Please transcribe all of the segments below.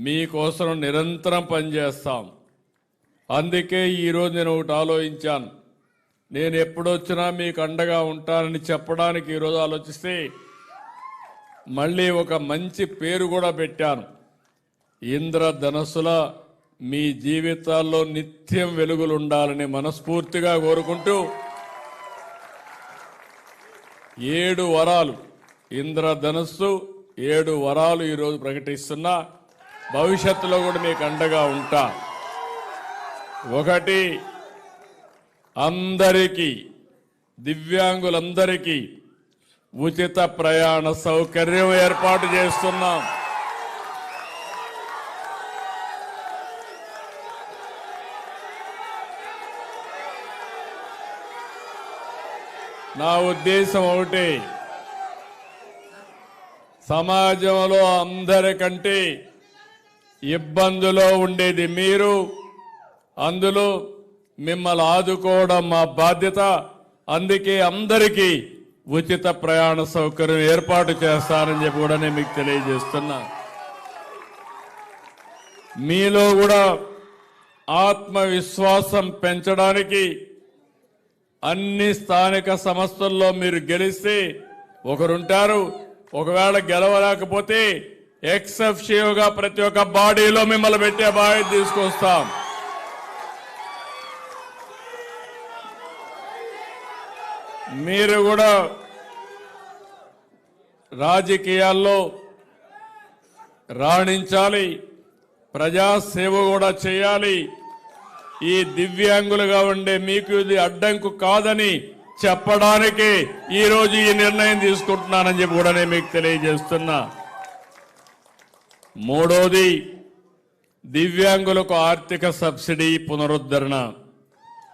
మీకోసం నిరంతరం పనిచేస్తాం. అందుకే ఈరోజు నేను ఒకటి ఆలోచించాను. నేను ఎప్పుడొచ్చినా మీకు అండగా ఉంటానని చెప్పడానికి ఈరోజు ఆలోచిస్తే మళ్ళీ ఒక మంచి పేరు కూడా పెట్టాను. ఇంద్రధనస్సుల మీ జీవితాల్లో నిత్యం వెలుగులు ఉండాలని మనస్ఫూర్తిగా కోరుకుంటూ ఏడు వరాలు ఇంద్రధనస్సు ఏడు వరాలు ఈరోజు ప్రకటిస్తున్నా. భవిష్యత్తులో కూడా మీకు అండగా ఉంటా. ఒకటి అందరికీ దివ్యాంగులందరికీ ఉచిత ప్రయాణ సౌకర్యం ఏర్పాటు చేస్తున్నాం. నా ఉద్దేశం ఒకటి సమాజంలో అందరికంటే ఇబ్బందులో ఉండేది మీరు. అందులో మిమ్మల్ని ఆదుకోవడం మా బాధ్యత. అందుకే అందరికీ ఉచిత ప్రయాణ సౌకర్యం ఏర్పాటు చేస్తానని చెప్పి కూడా నేను మీకు తెలియజేస్తున్నా. మీలో కూడా ఆత్మవిశ్వాసం పెంచడానికి అన్ని స్థానిక సంస్థల్లో మీరు గెలిస్తే ఒకరుంటారు. ఒకవేళ గెలవలేకపోతే ఎక్సెప్షివ్గా ప్రతి ఒక్క బాడీలో మిమ్మల్ని పెట్టే బాధ్యత తీసుకొస్తాం. మీరు కూడా రాజకీయాల్లో రాణించాలి. ప్రజాసేవ కూడా చేయాలి. ఈ దివ్యాంగులుగా ఉండే మీకు ఇది అడ్డంకు కాదని చెప్పడానికి ఈరోజు ఈ నిర్ణయం తీసుకుంటున్నానని చెప్పి కూడా నేను మీకు తెలియజేస్తున్నా. మూడోది దివ్యాంగులకు ఆర్థిక సబ్సిడీ పునరుద్ధరణ.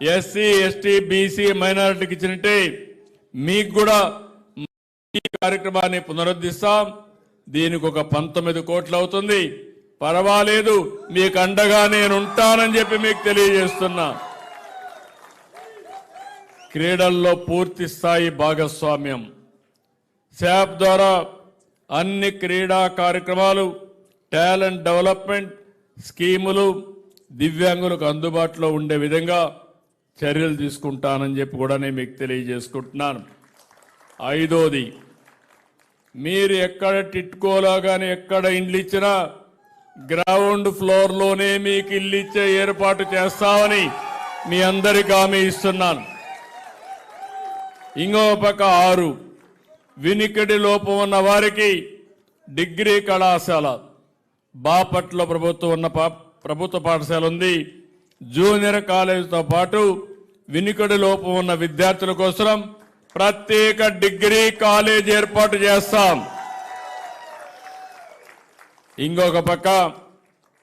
ఎస్సీ ఎస్టీ బీసీ మైనారిటీకి ఇచ్చినట్టే మీకు కూడా ఈ కార్యక్రమాన్ని పునరుద్ధరిస్తాం దీనికి ఒక పంతొమ్మిది కోట్లు అవుతుంది. పర్వాలేదు మీకు అండగా నేను ఉంటానని చెప్పి మీకు తెలియజేస్తున్నా. క్రీడల్లో పూర్తి స్థాయి భాగస్వామ్యం. శాప్ ద్వారా అన్ని క్రీడా కార్యక్రమాలు టాలెంట్ డెవలప్మెంట్ స్కీములు దివ్యాంగులకు అందుబాటులో ఉండే విధంగా చర్యలు తీసుకుంటానని చెప్పి కూడా నేను మీకు తెలియజేసుకుంటున్నాను. ఐదోది మీరు ఎక్కడ టిట్కోలో కానీ ఎక్కడ ఇండ్లు ఇచ్చినా గ్రౌండ్ ఫ్లోర్లోనే మీకు ఇల్లు ఇచ్చే ఏర్పాటు చేస్తామని మీ అందరికి హామీ ఇస్తున్నాను. ఇంకో పక్క ఆరు వినికిడి లోపం ఉన్న వారికి డిగ్రీ కళాశాల. బాపట్ల ప్రభుత్వం ఉన్న పా- ప్రభుత్వ పాఠశాల ఉంది. జూనియర్ కాలేజీతో పాటు వినికిడి లోపం ఉన్న విద్యార్థుల కోసం ప్రత్యేక డిగ్రీ కాలేజ్ ఏర్పాటు చేస్తాం. ఇంకొక పక్క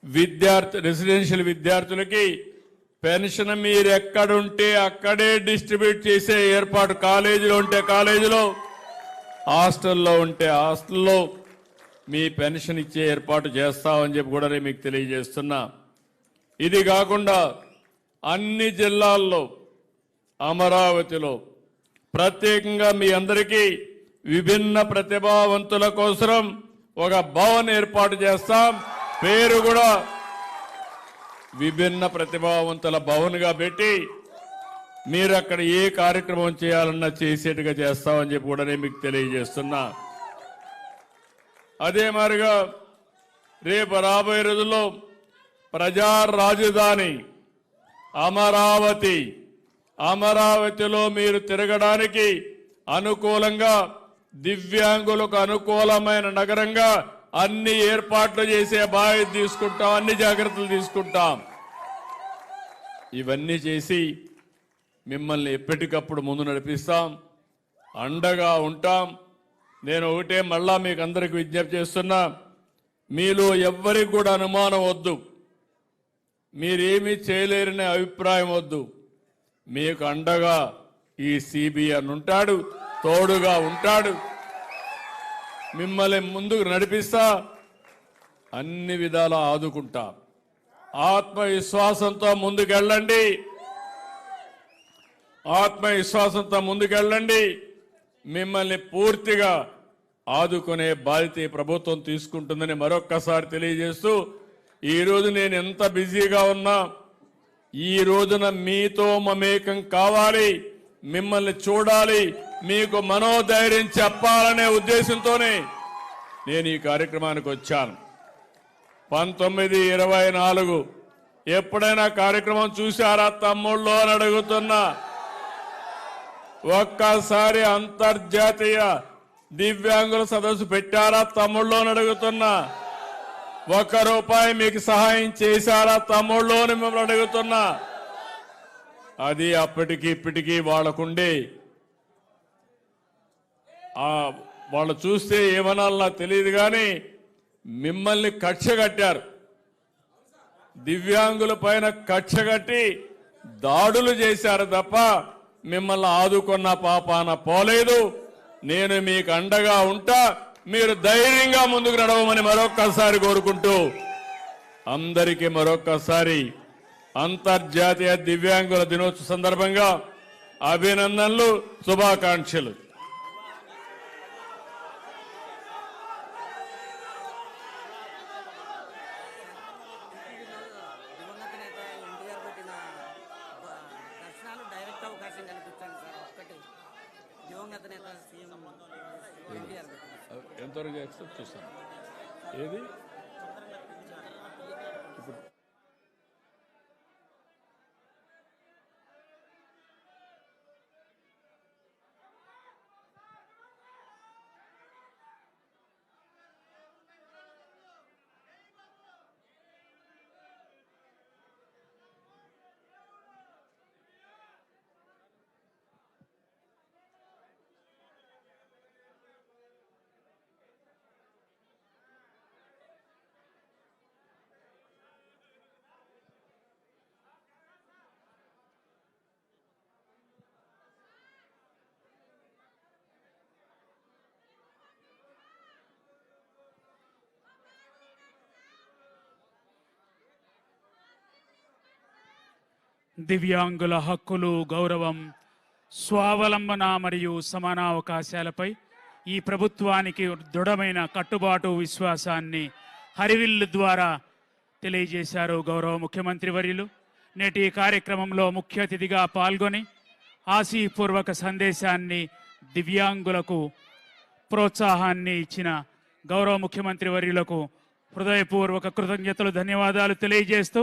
విద్యార్థి రెసిడెన్షియల్ విద్యార్థులకి పెన్షన్ మీరు ఎక్కడుంటే అక్కడే డిస్ట్రిబ్యూట్ చేసే ఏర్పాటు కాలేజీలో ఉంటే కాలేజీలో హాస్టల్లో ఉంటే హాస్టల్లో మీ పెన్షన్ ఇచ్చే ఏర్పాటు చేస్తామని చెప్పి కూడా నేను మీకు తెలియజేస్తున్నా. ఇది కాకుండా అన్ని జిల్లాల్లో అమరావతిలో ప్రత్యేకంగా మీ అందరికీ విభిన్న ప్రతిభావంతుల కోసం ఒక భవన్ ఏర్పాటు చేస్తాం. పేరు కూడా విభిన్న ప్రతిభావంతుల భవన్గా పెట్టి మీరు అక్కడ ఏ కార్యక్రమం చేయాలన్నా చేసేట్టుగా చేస్తామని చెప్పి కూడా నేను మీకు తెలియజేస్తున్నా. అదే మారిగా రేపు రాబోయే రోజుల్లో ప్రజా రాజధాని అమరావతి అమరావతిలో మీరు తిరగడానికి అనుకూలంగా దివ్యాంగులకు అనుకూలమైన నగరంగా అన్ని ఏర్పాట్లు చేసే బాధ్యత తీసుకుంటాం అన్ని జాగ్రత్తలు తీసుకుంటాం. ఇవన్నీ చేసి మిమ్మల్ని ఎప్పటికప్పుడు ముందు నడిపిస్తాం అండగా ఉంటాం. నేను ఒకటే మళ్ళా మీకు అందరికి విజ్ఞప్తి చేస్తున్నా. మీలో ఎవ్వరికి కూడా అనుమానం వద్దు. మీరేమీ చేయలేరనే అభిప్రాయం వద్దు. మీకు అండగా ఈ సిబిఎన్ ఉంటాడు తోడుగా ఉంటాడు. మిమ్మల్ని ముందుకు నడిపిస్తా అన్ని విధాలా ఆదుకుంటా. ఆత్మవిశ్వాసంతో ముందుకెళ్ళండి. ఆత్మవిశ్వాసంతో ముందుకెళ్ళండి. మిమ్మల్ని పూర్తిగా ఆదుకునే బాధ్యత ఈ ప్రభుత్వం తీసుకుంటుందని మరొక్కసారి తెలియజేస్తూ ఈరోజు నేను ఎంత బిజీగా ఉన్నా ఈ రోజున మీతో మమేకం కావాలి మిమ్మల్ని చూడాలి మీకు మనోధైర్యం చెప్పాలనే ఉద్దేశంతోనే నేను ఈ కార్యక్రమానికి వచ్చాను. పంతొమ్మిది ఇరవై నాలుగు ఎప్పుడైనా కార్యక్రమం చూశారా తమ్ముళ్ళు అని అడుగుతున్నా ఒక్కసారి అంతర్జాతీయ దివ్యాంగుల సదస్సు పెట్టారా తమ్ముళ్ళు అని అడుగుతున్నా. ఒక్క రూపాయి మీకు సహాయం చేశారా తమ్ముళ్ళు అని మిమ్మల్ని అడుగుతున్నా. అది అప్పటికి ఇప్పటికీ వాళ్ళకుండే. ఆ వాళ్ళు చూస్తే ఏమనాలన్నా తెలియదు కానీ మిమ్మల్ని కక్ష కట్టారు. దివ్యాంగుల పైన కక్ష కట్టి దాడులు చేశారు తప్ప మిమ్మల్ని ఆదుకున్న పాపాన పోలేదు. నేను మీకు అండగా ఉంటా. మీరు ధైర్యంగా ముందుకు నడవమని మరొక్కసారి కోరుకుంటూ అందరికీ మరొక్కసారి అంతర్జాతీయ దివ్యాంగుల దినోత్సవ సందర్భంగా అభినందనలు శుభాకాంక్షలు. నేత సీఎం ఎంతవరకు యాక్సెప్ట్ చేస్తాను ఏది? దివ్యాంగుల హక్కులు గౌరవం స్వావలంబన మరియు సమాన అవకాశాలపై ఈ ప్రభుత్వానికి దృఢమైన కట్టుబాటు విశ్వాసాన్ని హరివిల్లు ద్వారా తెలియజేశారు గౌరవ ముఖ్యమంత్రి వర్యులు. నేటి కార్యక్రమంలో ముఖ్య అతిథిగా పాల్గొని ఆశీపూర్వక సందేశాన్ని దివ్యాంగులకు ప్రోత్సాహాన్ని ఇచ్చిన గౌరవ ముఖ్యమంత్రి వర్యులకు హృదయపూర్వక కృతజ్ఞతలు ధన్యవాదాలు తెలియజేస్తూ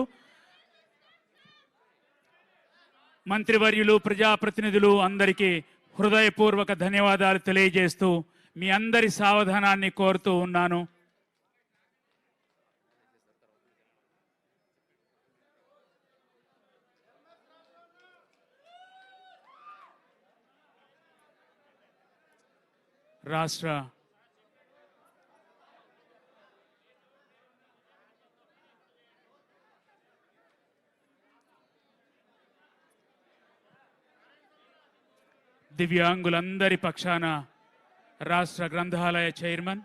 మంత్రివర్యులు ప్రజాప్రతినిధులు అందరికీ హృదయపూర్వక ధన్యవాదాలు తెలియజేస్తూ మీ అందరి సావధానాన్ని కోరుతూ ఉన్నాను. రాష్ట్ర దివ్యాంగులందరి పక్షాన రాష్ట్ర గ్రంథాలయ చైర్మన్